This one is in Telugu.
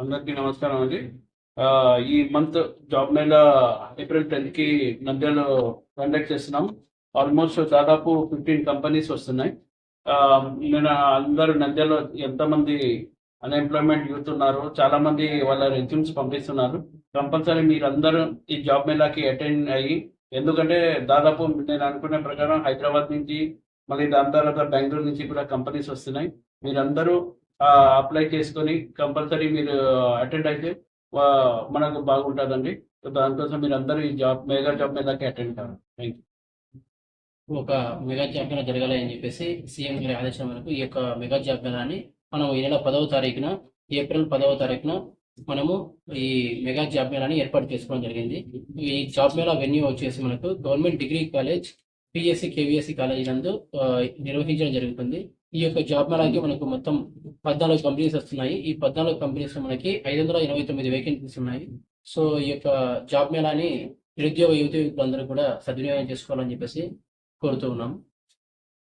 అందరికీ నమస్కారం అండి. ఈ మంత్ జాబ్ మేళ ఏప్రిల్ టెన్త్కి నంద్యాలలో కండక్ట్ చేస్తున్నాం. ఆల్మోస్ట్ దాదాపు ఫిఫ్టీన్ కంపెనీస్ వస్తున్నాయి. నేను అందరూ నంద్యాలలో ఎంతమంది అన్ఎంప్లాయ్మెంట్ యూత్ ఉన్నారు చాలా మంది వాళ్ళ రెజ్యూమ్స్ పంపిస్తున్నారు. కంపల్సరీ మీరందరూ ఈ జాబ్ మేళాకి అటెండ్ అయ్యి ఎందుకంటే దాదాపు నేను అనుకునే ప్రకారం హైదరాబాద్ నుంచి మళ్ళీ దాని తర్వాత బెంగళూరు నుంచి కూడా కంపెనీస్ వస్తున్నాయి. మీరందరూ అప్లై చేసుకొని కంపల్సరీ మీరు అటెండ్ అయితే మనకు బాగుంటుందండి. దానికోసం మీరు అందరూ ఈ జాబ్ మెగా జాబ్ మీదకి అటెండ్ కావాలి. థ్యాంక్ యూ ఒక మెగా జాబ్ మేళా జరగాలి అని చెప్పేసి సీఎం గారి ఆదేశం మేరకు ఈ యొక్క మెగా జాబ్ మేళాని మనం ఈ నెల పదవ తారీఖున ఏప్రిల్ పదవ తారీఖున మనము ఈ మెగా జాబ్ మేళాని ఏర్పాటు చేసుకోవడం జరిగింది. ఈ జాబ్ మేళా వెన్యూ వచ్చేసి మనకు government degree college PSC KVSC college నందు నిర్వహించడం జరుగుతుంది. ఈ యొక్క జాబ్ మేళాకి మనకు మొత్తం పద్నాలుగు కంపెనీస్ వస్తున్నాయి. ఈ పద్నాలుగు కంపెనీస్ మనకి ఐదు వందల ఎనభై తొమ్మిది వేకెన్సీస్ ఉన్నాయి. సో ఈ యొక్క జాబ్ మేళాని నిరుద్యోగ యువత యువకులందరూ కూడా సద్వినియోగం చేసుకోవాలని చెప్పేసి కోరుతూ ఉన్నాం.